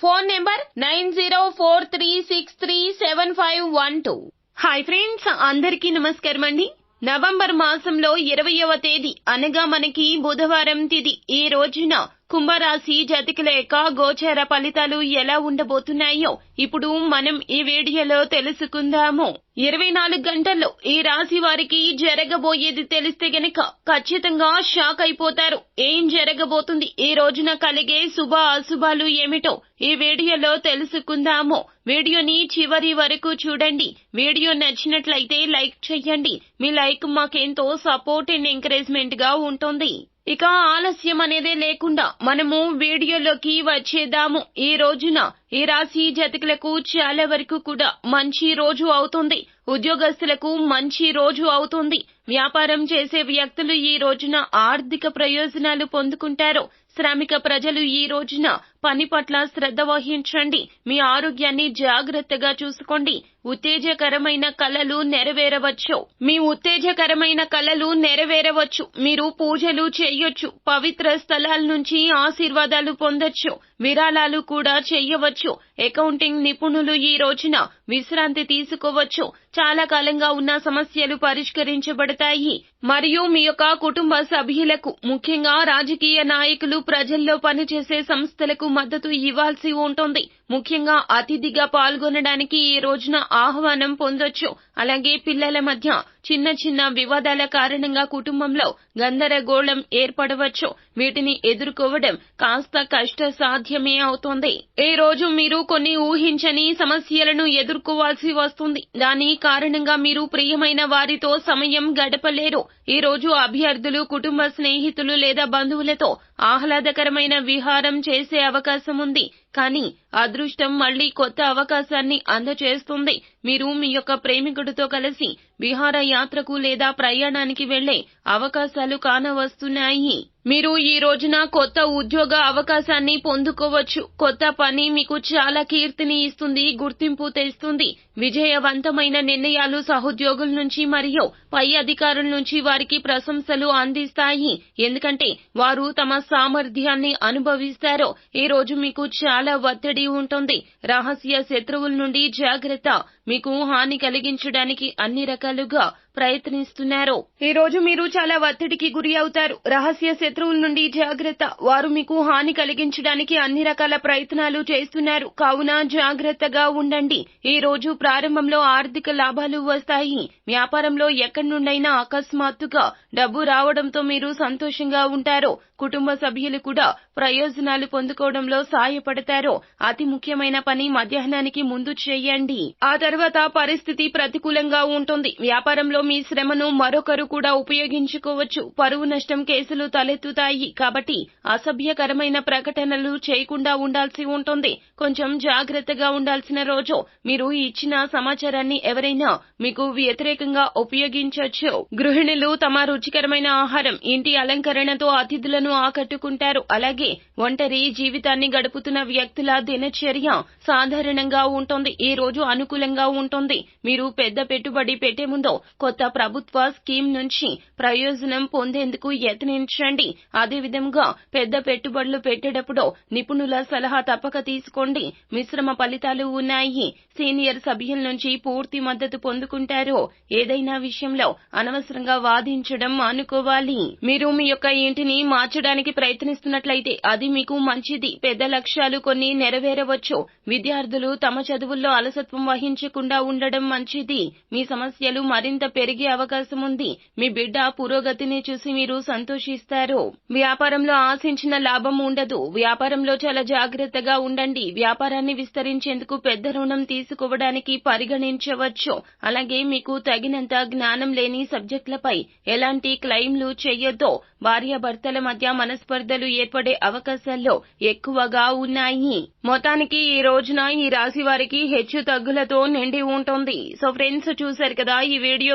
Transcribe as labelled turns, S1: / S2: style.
S1: Phone number nine zero four three six three seven five one two. Hi friends అందరికీ నమస్కారం అండి. November మాసంలో ఇరవయవ తేదీ అనగా మనకి బుధవారం తిది. ఈ రోజున కుంభరాశి జతికుల యొక్క గోచర ఫలితాలు ఎలా ఉండబోతున్నాయో ఇప్పుడు మనం ఈ వీడియోలో తెలుసుకుందాము. ఇరవై నాలుగు గంటల్లో ఈ రాశి వారికి జరగబోయేది తెలిస్తే గనక ఖచ్చితంగా షాక్ అయిపోతారు. ఏం జరగబోతుంది? ఈ రోజున కలిగే శుభ అశుభాలు ఏమిటో ఈ వీడియోలో తెలుసుకుందాము. వీడియోని చివరి వరకు చూడండి. వీడియో నచ్చినట్లయితే లైక్ చెయ్యండి మీ లైక్ మాకెంతో సపోర్ట్ అండ్ ఎంకరేజ్మెంట్గా ఉంటుంది. ఇక ఆలస్యం అనేదే లేకుండా మనము వీడియోలోకి వచ్చేద్దాము. ఈ రోజున ఈ రాశి జతకులకు చాలా వరకు కూడా మంచి రోజు అవుతుంది. ఉద్యోగస్తులకు మంచి రోజు అవుతుంది. వ్యాపారం చేసే వ్యక్తులు ఈ రోజున ఆర్థిక ప్రయోజనాలు పొందుకుంటారు. శ్రామిక ప్రజలు ఈ రోజున పని పట్ల శ్రద్ధ వహించండి. మీ ఆరోగ్యాన్ని జాగ్రత్తగా చూసుకోండి. ఉత్తేజకరమైన కళలు నెరవేరవచ్చు. మీ ఉత్తేజకరమైన కళలు నెరవేరవచ్చు. మీరు పూజలు చేయొచ్చు. పవిత్ర స్థలాల నుంచి ఆశీర్వాదాలు పొందొచ్చు. విరాళాలు కూడా చేయవచ్చు. అకౌంటింగ్ నిపుణులు ఈ రోజున విశ్రాంతి తీసుకోవచ్చు. చాలా కాలంగా ఉన్న సమస్యలు పరిష్కరించబడతాయి. మరియు మీ యొక్క కుటుంబ సభ్యులకు ముఖ్యంగా రాజకీయ నాయకులు ప్రజల్లో పనిచేసే సంస్థలకు మద్దతు ఇవ్వాల్సి ఉంటుంది. ముఖ్యంగా అతిథిగా పాల్గొనడానికి ఈ రోజున ఆహ్వానం పొందొచ్చు. అలాగే పిల్లల మధ్య చిన్న చిన్న వివాదాల కారణంగా కుటుంబంలో గందరగోళం ఏర్పడవచ్చు. వీటిని ఎదుర్కోవడం కాస్త కష్ట సాధ్యమే అవుతుంది. ఈ రోజు మీరు కొన్ని ఊహించని సమస్యలను ఎదుర్కోవాల్సి వస్తుంది. దాని కారణంగా మీరు ప్రియమైన వారితో సమయం గడపలేరు. ఈ రోజు అభ్యర్థులు కుటుంబ స్నేహితులు లేదా బంధువులతో ఆహ్లాదకరమైన విహారం చేసే అవకాశం ఉంది. కానీ అదృష్టం మళ్ళీ కొత్త అవకాశాన్ని అందజేస్తుంది మీరు మీ యొక్క ప్రేమికుడితో కలిసి విహారయాత్రకు లేదా ప్రయాణానికి వెళ్ళే అవకాశాలు కానవస్తున్నాయి. మీరు ఈ రోజున కొత్త ఉద్యోగ అవకాశాన్ని పొందుకోవచ్చు. కొత్త పని మీకు చాలా కీర్తిని ఇస్తుంది గుర్తింపు తెస్తుంది. విజయవంతమైన నిర్ణయాలు సహోద్యోగుల నుంచి మరియు పై అధికారుల నుంచి వారికి ప్రశంసలు అందిస్తాయి. ఎందుకంటే వారు తమ సామర్థ్యాన్ని అనుభవిస్తారు ఈ రోజు మీకు చాలా ఒత్తిడి ఉంటుంది. రహస్య శత్రువుల నుండి జాగ్రత్త మీకు హాని కలిగించడానికి అన్ని రకాలుగా ప్రయత్నిస్తున్నారు. ఈ రోజు మీరు చాలా ఒత్తిడికి గురి అవుతారు. రహస్య శత్రువుల నుండి జాగ్రత్త. వారు మీకు హాని కలిగించడానికి అన్ని రకాల ప్రయత్నాలు చేస్తున్నారు. కావున జాగ్రత్తగా ఉండండి. ఈ రోజు ప్రారంభంలో ఆర్థిక లాభాలు వస్తాయి. వ్యాపారంలో ఎక్కడి నుండైనా అకస్మాత్తుగా డబ్బు రావడంతో మీరు సంతోషంగా ఉంటారు. కుటుంబ సభ్యులు కూడా ప్రయోజనాలు పొందుకోవడంలో సాయపడతారు. అతి ముఖ్యమైన పని మధ్యాహ్నానికి ముందు చేయండి. ఆ తర్వాత పరిస్థితి ప్రతికూలంగా ఉంటుంది. వ్యాపారంలో మీ శ్రమను మరొకరు కూడా ఉపయోగించుకోవచ్చు. పరువు నష్టం కేసులు తలెత్తుతాయి. కాబట్టి అసభ్యకరమైన ప్రకటనలు చేయకుండా ఉండాల్సి ఉంటుంది. కొంచెం జాగ్రత్తగా ఉండాల్సిన రోజు. మీరు ఇచ్చిన సమాచారాన్ని ఎవరైనా మీకు వ్యతిరేకంగా ఉపయోగించవచ్చు. గృహిణులు తమ రుచికరమైన ఆహారం ఇంటి అలంకరణతో అతిథులను ఆకట్టుకుంటారు. అలాగే ఒంటరి జీవితాన్ని గడుపుతున్న వ్యక్తుల దినచర్య సాధారణంగా ఉంటుంది. ఈ రోజు అనుకూలంగా ఉంటుంది. మీరు పెద్ద పెట్టుబడి పెట్టే ముందు కొత్త ప్రభుత్వ స్కీమ్ నుంచి ప్రయోజనం పొందేందుకు యత్నించండి. అదే విధంగా పెద్ద పెట్టుబడులు పెట్టేటప్పుడు నిపుణుల సలహా తప్పక తీసుకోండి. మిశ్రమ ఫలితాలు ఉన్నాయి. సీనియర్ సభ్యుల నుంచి పూర్తి మద్దతు పొందుకుంటారు. ఏదైనా విషయంలో అనవసరంగా వాదించడం మానుకోవాలి. మీరు మీ యొక్క ఇంటిని మార్చడానికి ప్రయత్నిస్తున్నట్లయితే అది మీకు మంచిది. పెద్ద లక్ష్యాలు కొన్ని నెరవేరవచ్చు. విద్యార్థులు తమ చదువుల్లో అలసత్వం వహించకుండా ఉండడం మంచిది. మీ సమస్యలు మరింత పెరిగే అవకాశం ఉంది మీ బిడ్డ పురోగతిని చూసి మీరు సంతోషిస్తారు. వ్యాపారంలో ఆశించిన లాభం ఉండదు. వ్యాపారంలో చాలా జాగ్రత్తగా ఉండండి. వ్యాపారాన్ని విస్తరించేందుకు పెద్ద రుణం తీసుకోవడానికి పరిగణించవచ్చు. అలాగే మీకు తగినంత జ్ఞానం లేని సబ్జెక్టులపై ఎలాంటి క్లెయిమ్లు చేయొద్దు భార్యాభర్తల మధ్య మనస్పర్ధలు ఏర్పడే అవకాశాల్లో ఎక్కువగా ఉన్నాయి. మొత్తానికి ఈ రోజున ఈ రాశి వారికి హెచ్చు తగ్గులతో నిండి ఉంటుంది. సో ఫ్రెండ్స్ చూశారు కదా ఈ వీడియో